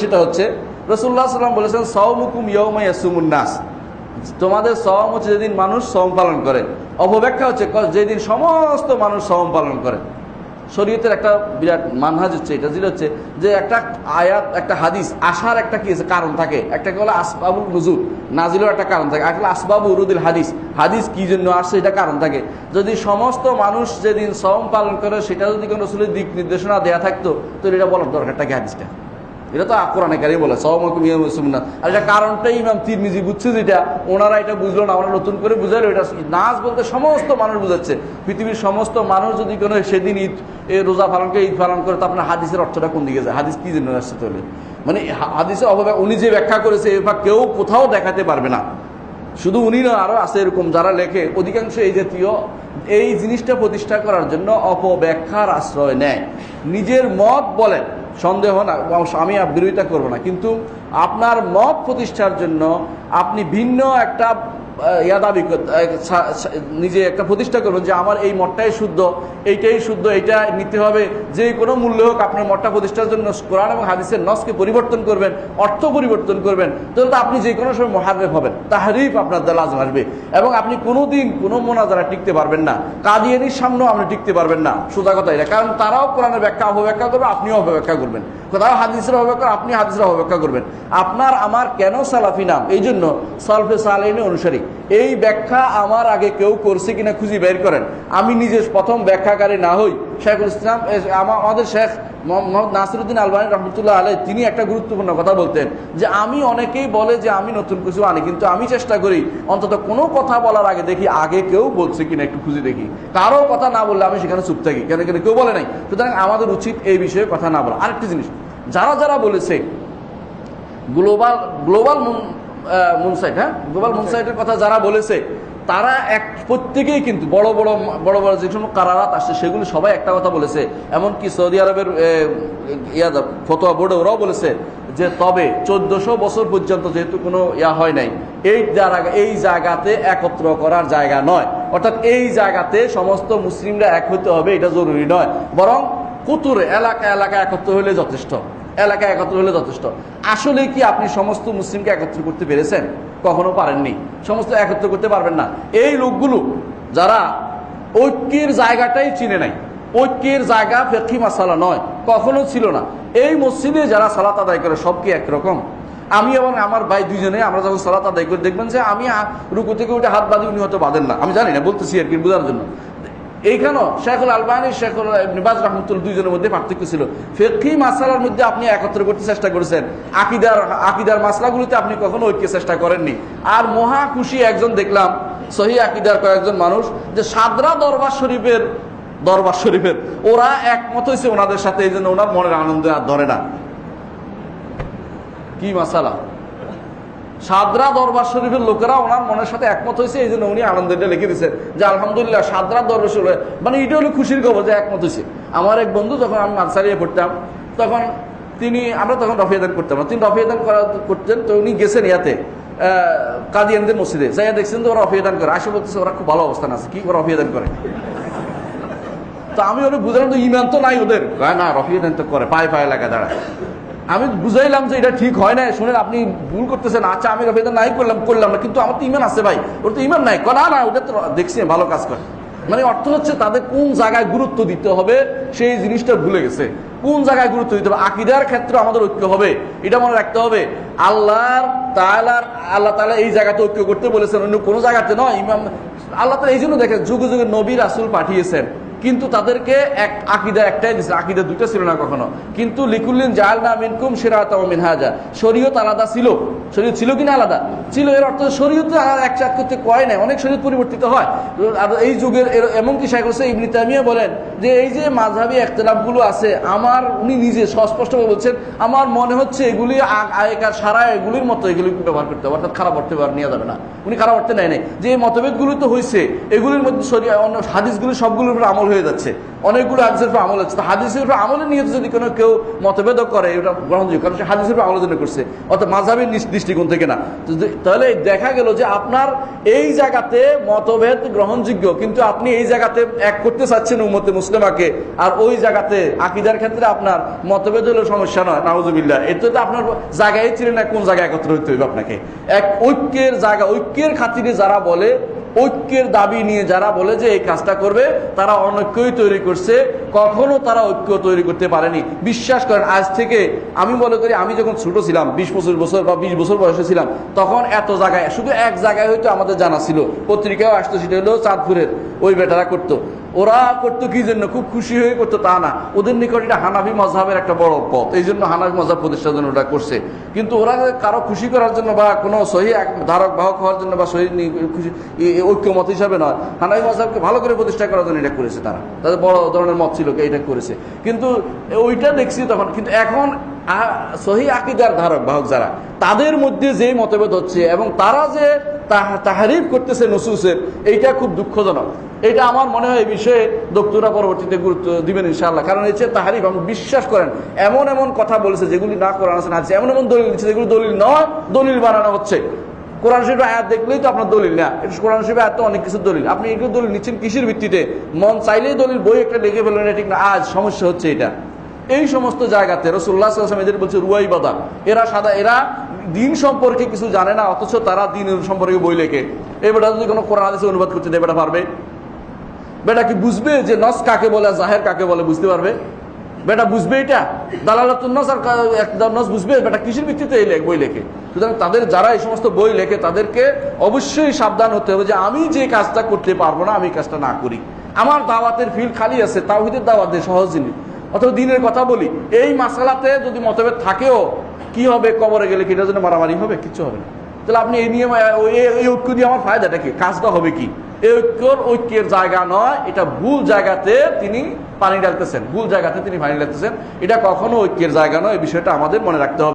সেটা হচ্ছে রসুল্লাহ সাল্লাম বলেছেন সৌমুকুম ইয়ৌমাইয়াসুমুন নাস। তোমাদের সম হচ্ছে যেদিন মানুষ সম পালন করে। অপব্যাখ্যা হচ্ছে যেদিন সমস্ত মানুষ সম পালন করে। শরীয়তের একটা বিরাট মানহাজ হচ্ছে, এটা যেটা হচ্ছে যে একটা আয়াত, একটা হাদিস আসার একটা কি আছে? কারণ থাকে। একটা কি হলো আসবাবুল নজুর নাজিলের একটা কারণ থাকে। একটা আসবাবু উরুদিল হাদিস। হাদিস কি জন্য আসছে? এটা কারণ থাকে। যদি সমস্ত মানুষ যেদিন সম পালন করে, সেটা যদি কোনো রসুলের দিক নির্দেশনা দেওয়া থাকতো তো এটা বলার দরকারটা কি হাদিসটা? এটা তো কোরআনে কারি বলে সহমকুম সুন্নাত আর এটা কারণটাই ইমাম তিরমিজি বুঝছে যেটা, ওনারা এটা বুঝলো না, ওনারা নতুন করে বুঝালো এটা নাচ বলতে সমস্ত মানুষ বুঝাচ্ছে। পৃথিবীর সমস্ত মানুষ যদি কোনো সেদিন ঈদ রোজা পালন করে ঈদ পালন করে, তো আপনার হাদিসের অর্থটা কোন দিকে যায়? হাদিস কি জন্য আসছে তাহলে? মানে হা- হাদিসের অভাবে উনি যে ব্যাখ্যা করেছে এবার কেউ কোথাও দেখাতে পারবে না। শুধু উনি না, আরও আছে এরকম যারা লেখে, অধিকাংশ এই জাতীয়, এই জিনিসটা প্রতিষ্ঠা করার জন্য অপব্যাখ্যার আশ্রয় নেয়। নিজের মত বলেন। সন্দেহ না আমি বিরোধিতা করব না। কিন্তু আপনার মত প্রতিষ্ঠার জন্য আপনি ভিন্ন একটা ইয়া দাবি নিজে একটা প্রতিষ্ঠা করবেন যে আমার এই মতটাই শুদ্ধ, এইটাই শুদ্ধ, এইটা নিতে হবে। যে কোনো মূল্য হোক আপনার মতটা প্রতিষ্ঠার জন্য কোরআন এবং হাদিসের নসকে পরিবর্তন করবেন, অর্থ পরিবর্তন করবেন। তাহলে তো আপনি যে কোনো সময় মহারেফ হবেন, তাহারিফ আপনার দ্বারা লাজম আসবে। এবং আপনি কোনো দিন কোনো মোনাজারা টিকতে পারবেন না। কাদিয়ানির সামনেও আপনি টিকতে পারবেন না। সোজা কথা এটা। কারণ তারাও কোরআনের ব্যাখ্যা অপব্যাখ্যা করবে, আপনিও অপব্যাখ্যা করবেন। তারাও হাদিসের অপেক্ষা, আপনি হাদিসের অপেক্ষা করবেন। আপনার, আমার কেন সালাফি নাম? এই জন্য সলফে সালিনী অনুসারী। এই ব্যাখ্যা আমার আগে কেউ করছে কিনা খুঁজি বের করেন। আমি নিজে প্রথম ব্যাখ্যাকারী না হই। শেখুল ইসলাম আমাদের শেখ মোহাম্মদ নাসিরুদ্দিন আলবানী রহমতুল্লাহ আলাই তিনি একটা গুরুত্বপূর্ণ কথা বলতেন যে, আমি অনেকেই বলে যে, আমি নতুন কিছু আনি, কিন্তু আমি চেষ্টা করি অন্তত কোনো কথা বলার আগে দেখি আগে কেউ বলছে কিনা একটু খুঁজে দেখি। কারও কথা না বললে আমি সেখানে চুপ থাকি। কেন কেন কেউ বলে নাই। সুতরাং আমাদের উচিত এই বিষয়ে কথা না বলা। আরেকটি জিনিস, যারা যারা বলেছে, গ্লোবাল গ্লোবাল মুনসাইট হ্যাঁ? গ্লোবাল মুনসাইটের কথা যারা বলেছে তারা এক প্রত্যেকেই কিন্তু বড় বড় বড় বড় যে সমস্ত কারারাত আসছে সেগুলো সবাই একটা কথা বলেছে। এমনকি সৌদি আরবের এ, ইয়া ফতোয়া বোর্ডে ওরাও বলেছে যে তবে চোদ্দশো বছর পর্যন্ত যেহেতু কোনো ইয়া হয় নাই এই জায়গা এই জায়গাতে একত্র করার জায়গা নয়। অর্থাৎ এই জায়গাতে সমস্ত মুসলিমরা এক হতে হবে এটা জরুরি নয়। বরং কুতুরে এলাকা এলাকা একত্র হলে যথেষ্ট। এলাকা একত্র হলে যথেষ্ট। আসলে কি আপনি সমস্ত মুসলিমকে একত্র করতে পেরেছেন? কখনো পারেননি। সমস্ত একত্র করতে পারবেন না। এই লোকগুলো যারা ঐক্যের জায়গাটাই চিনে নাই, ঐক্যের জায়গা ফেকি মাসালা নয়, কখনো ছিল না। এই মসজিদে যারা সালাত আদায় করে, সব কি একরকম? আমি এবং আমার ভাই দুইজনে আমরা যখন সালাত আদায় করি, দেখবেন যে আমি রুকু থেকে উঠে হাত বাঁধি উনি হয়তো বাঁধেন না। আমি জানি না, বলতেছি আর কি বোঝার জন্য। এইখানেও শেখুল আলবানী, শেখুল নিবাজ রহমতুল দুইজনের মধ্যে পার্থক্য ছিল। ফেকি মাসালার মধ্যে আপনি একত্র করতে চেষ্টা করেছেন। আকিদার আকিদার মাসলাগুলিতে আপনি কখনো ঐক্যের চেষ্টা করেননি। আর মহা খুশি একজন দেখলাম, সহি আকিদার কয়েকজন মানুষ, যে সাদরা দরবার শরীফের দরবার শরীফের, ওরা একমত হয়েছে ওনাদের সাথে, এই জন্য ওনার মনের আনন্দ আর ধরে না। কি মাসালা? সাদরা দরবার শরীফের লোকেরা ওনার মনের সাথে একমত হয়েছে, এই জন্য উনি আনন্দ এটা লিখে দিচ্ছেন যে আলহামদুলিল্লাহ সাদরা দরবার শরীফ মানে এটা হলো খুশির খবর যে একমত হয়েছে। আমার এক বন্ধু যখন আমি মানসারিয়ে পড়তাম, তখন তিনি, আমরা তখন রফিয়াদান করতাম। তিনি রফিয়াদান করা করতেন, তো উনি গেছেন ইয়াতে কাদিয়ানদের মসজিদে। যাইয়া দেখছেন তো ওরা রফিয়াদান করে। আসে বলতেছে ওরা খুব ভালো অবস্থান আছে। কি করে রফিয়াদান করে? তো আমি ওরা বুঝলাম তো ইমান তো নাই ওদের। না রফিয়াদান তো করে। পায়ে পায়ে লাগা দাঁড়ায়। আমি বুঝাইলাম যে এটা ঠিক হয় না শুনেন আপনি ভুল করতেছেন। আচ্ছা আমি রফিদান নাই করলাম করলাম না। কিন্তু আমার তো ইমান আছে ভাই। ওর তো ইমান নাই। কয়, না ওটা তো দেখছি ভালো কাজ করে। মানে অর্থ হচ্ছে তাদের কোন জায়গায় গুরুত্ব দিতে হবে সেই জিনিসটা ভুলে গেছে। কোন জায়গায় গুরুত্ব দিতে হবে? আকিদার ক্ষেত্রে আমাদের ঐক্য হবে। এটা মনে রাখতে হবে। আল্লাহর তালার আল্লাহ তালা এই জায়গাতে ঐক্য করতে বলেছেন অন্য কোনো জায়গাতে নয়। ইমাম আল্লাহ তালা এই জন্য দেখেন যুগে যুগে নবী রাসুল পাঠিয়েছেন। কিন্তু তাদেরকে এক আকিদা একটাই দিচ্ছে আকিদা দুটো ছিল না কখনো। কিন্তু লিকুল্লিন জাল না মিনকুম সেরাত মিনহাজা। শরীয়ত আলাদা ছিল। শরীয়ত ছিল কিনা আলাদা? ছিল, এর অর্থ শরীয়ত এক চাক করতে কয় নাই। অনেক শরীয়ত পরিবর্তিত হয়। আর এই যুগের এর- এমনকি শেখ হোসেন ইবনি তামিয়া বলেন যে, এই যে মাঝহাবি একতলাফগুলো আছে, আমার উনি নিজে সস্পষ্টভাবে বলছেন, আমার মনে হচ্ছে এগুলি আগ- আগেকার সারা এগুলির মতো এগুলি ব্যবহার করতে হবে। অর্থাৎ খারাপ অর্থে ব্যবহার নেওয়া যাবে না। উনি খারাপ অর্থে নেয় নাই। যে মতভেদগুলি তো হয়েছে এগুলির মধ্যে শরীয়, অন্য হাদিসগুলি সবগুলোর উপর আমল হয়ে যাচ্ছে। অনেকগুলো হাদিসের উপর আমল হচ্ছে হাদিসের উপর আমলের নিয়ে যদি কোনো কেউ মতভেদ করে, এটা গ্রহণযোগ্য, কারণ সে হাদিসের উপর আমলের জন্য করছে। অর্থাৎ মাঝাবের দৃষ্টিকোণ থেকে না। তাহলে দেখা গেল যে আপনার এই জায়গাতে মতভেদ গ্রহণযোগ্য, কিন্তু আপনি এই জায়গাতে এক করতে চাচ্ছেন উম্মতে মুসলিমাকে, আর ওই জায়গাতে আকিদার ক্ষেত্রে আপনার মতভেদ হলেও সমস্যা নয়। নাউজুবিল্লাহ। এতে তো আপনার জায়গায় ছিলেন না, কোন জায়গায় একত্র হইতে হইবে আপনাকে? এক ঐক্যের জায়গা, ঐক্যের খাতিরে যারা বলে ঐক্যের দাবি নিয়ে যারা বলে যে এই কাজটা করবে তারা অনৈক্যই তৈরি করছে। কখনো তারা ঐক্য তৈরি করতে পারেনি। বিশ্বাস করেন, আজ থেকে আমি মনে করি আমি যখন ছোট ছিলাম, বিশ পঁচিশ বছর বা বিশ বছর বয়সে ছিলাম, তখন এত জায়গায়, শুধু এক জায়গায় হয়তো আমাদের জানা ছিল পত্রিকাও আসতো, সেটা হলো চাঁদপুরের ওই বেটারা করতো। ওরা করতো কি জন্য? খুব খুশি হয়ে করতো, তা না। ওদের নিকট এটা হানাফি মজাবের একটা বড় পথ। এই জন্য হানাফি মজাব প্রতিষ্ঠার জন্য ওটা করছে। কিন্তু ওরা কারও খুশি করার জন্য বা কোনো সহি ধারক, বাহক হওয়ার জন্য বা সহি খুশি ঐক্যমত হিসাবে নয়। হানাফি মজাবকে ভালো করে প্রতিষ্ঠা করার জন্য এটা করেছে তারা। তাদের বড় ধরনের মত ছিল এটা করেছে। কিন্তু ওইটা দেখছি তখন কিন্তু এখন সহি আকিদার ধারক, বাহক যারা, তাদের মধ্যে যে মতভেদ হচ্ছে এবং তারা যে তাহারিফ করতেছে নসুসের, এইটা খুব দুঃখজনক। এটা আমার মনে হয় এই বিষয়ে দক্তরা পরবর্তীতে গুরুত্ব দিবেন ইনশাআল্লাহ। কারণ এই যে তাহারিফ, আপনি বিশ্বাস করেন, এমন এমন কথা বলেছে যেগুলি না কোরআন আছে এমন এমন দলিল দিচ্ছে যেগুলি দলিল নয়, দলিল বানানো হচ্ছে। কোরআন শরীফ আয়াত দেখলেই তো আপনার দলিল, না? কোরআন শরীফ আয়াত অনেক কিছু দলিল। আপনি এগুলো দলিল নিচ্ছেন কিসের ভিত্তিতে? মন চাইলেই দলিল, বই একটা লিখে ফেললেন, এটা ঠিক না। আজ সমস্যা হচ্ছে এটা। এই সমস্ত জায়গাতে রসুল্লাহ সাল্লাম এদের বলছে, রুয়াই বাদা। এরা সাদা, এরা দিন সম্পর্কে কিছু জানে না, অথচ তারা দিন সম্পর্কে বই লেখে। এবারটা যদি কোনো কোরআন, হাদিসে অনুবাদ করতে দেয় বেটা পারবে? বেটা কি বুঝবে যে নস কাকে বলে জাহের কাকে বলে, বুঝতে পারবে? বেটা বুঝবে এটা? দালালাতুন নস আর নস বুঝবে? বেটা কিসের ভিত্তিতে এই লেখ- বই লেখে? সুতরাং তাদের যারা এই সমস্ত বই লেখে, তাদেরকে অবশ্যই সাবধান হতে হবে যে আমি যে কাজটা করতে পারব না, আমি কাজটা না করি। আমার দাওয়াতের ফিল খালি আছে, তাওহিদের দাওয়াত সহজ জিনিস। অথবা দিনের কথা বলি, এই মাসালাতে যদি মতভেদ থাকেও, কি হবে, কবরে গেলে কি এটার জন্য মারামারি হবে? কিছু হবে না। তাহলে আপনি এই নিয়ে এই ঐক্য দিয়ে আমার ফায়দাটা কি? কাজটা হবে কি? এই ঐক্যর ঐক্যের জায়গা নয়, এটা ভুল জায়গাতে তিনি পানি ডালতেছেন ভুল জায়গাতে তিনি পানি ডালতেছেন এটা কখনো ঐক্যের জায়গা নয়, এই বিষয়টা আমাদের মনে রাখতে হবে।